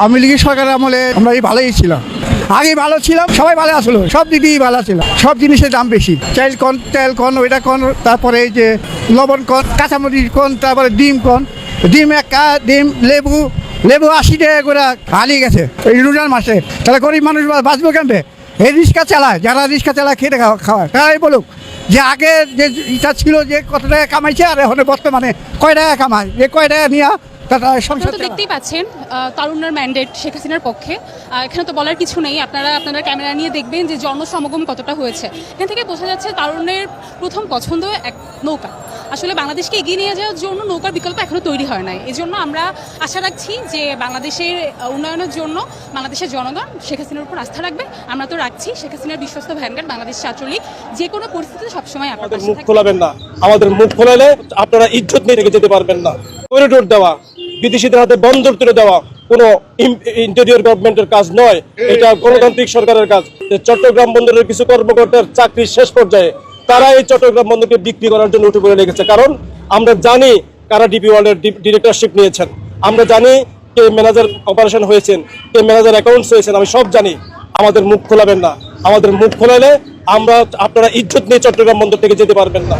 আওয়ামী লীগের সরকারের আমলে আমরা এই ভালোই ছিলাম। আগে ভালো ছিলাম, সবাই ভালো আসলো, সব দিয়েই ভালো ছিল সব জিনিসের দাম বেশি। চাইল কন, তেল কন, ওইটা কন, তারপরে এই যে লবণ কন, কাঁচামরিচ কন, তারপরে ডিম কন। ডিম এক ডিম, লেবু লেবু আশি টাকা করে হারিয়ে গেছে এই রোজার মাসে। তাহলে গরিব মানুষ বাঁচবো কেন এই রিক্সা চালায়, যারা রিক্সা চালায় খেটে খাওয়া, খাওয়ায়, তারাই বলুক যে আগে যে ইটা ছিল যে কত টাকা কামাইছে, আর এখন বর্তমানে কয় টাকা কামায়? যে কয় টাকা নিয়ে তারা সংসার তো দেখতেই পাচ্ছেন আহ, তারুণ্যের ম্যান্ডেট শেখ হাসিনার পক্ষে। এখানে তো বলার কিছু নেই। আপনারা আপনারা ক্যামেরা নিয়ে দেখবেন যে জনসমাগম কতটা হয়েছে। এখান থেকে বোঝা যাচ্ছে তারুণ্যের প্রথম পছন্দ এক নৌকা। আসলে বাংলাদেশকে এগিয়ে নিয়ে যাওয়ার জন্য নৌকার বিকল্প এখনও তৈরি হয় নাই। এই জন্য আমরা আশা রাখছি যে বাংলাদেশের উন্নয়নের জন্য বাংলাদেশের জনগণ শেখ হাসিনার উপর আস্থা রাখবে। আমরা তো রাখছি শেখ হাসিনার বিশ্বস্ত ভ্যানগার্ড বাংলাদেশ ছাত্রলীগ। যে কোনো পরিস্থিতিতে সবসময় পাশে মুখ খোলাবেন না। আমাদের মুখ খোলালে আপনারা ইজ্জত নিয়ে রেখে যেতে পারবেন না। করিডোর দেওয়া। বিদেশিদের হাতে বন্দর তুলে দেওয়া কোনো ইন্টেরিয়র গভর্নমেন্টের কাজ নয় এটা গণতান্ত্রিক সরকারের কাজ। চট্টগ্রাম বন্দরের কিছু কর্মকর্তার চাকরি শেষ পর্যায়ে তারা এই চট্টগ্রাম বন্দরকে বিক্রি করার জন্য উঠে পড়ে লেগেছে। কারণ আমরা জানি কারা ডিপি ওয়ার্ল্ডের ডিরেক্টরশিপ নিয়েছেন। আমরা জানি কে ম্যানেজার অপারেশন হয়েছেন কে ম্যানেজার অ্যাকাউন্টস হয়েছেন আমি সব জানি। আমাদের মুখ খোলাবেন না। আমাদের মুখ খোলালে আমরা আপনারা ইজ্জত নিয়ে চট্টগ্রাম বন্দর থেকে যেতে পারবেন না।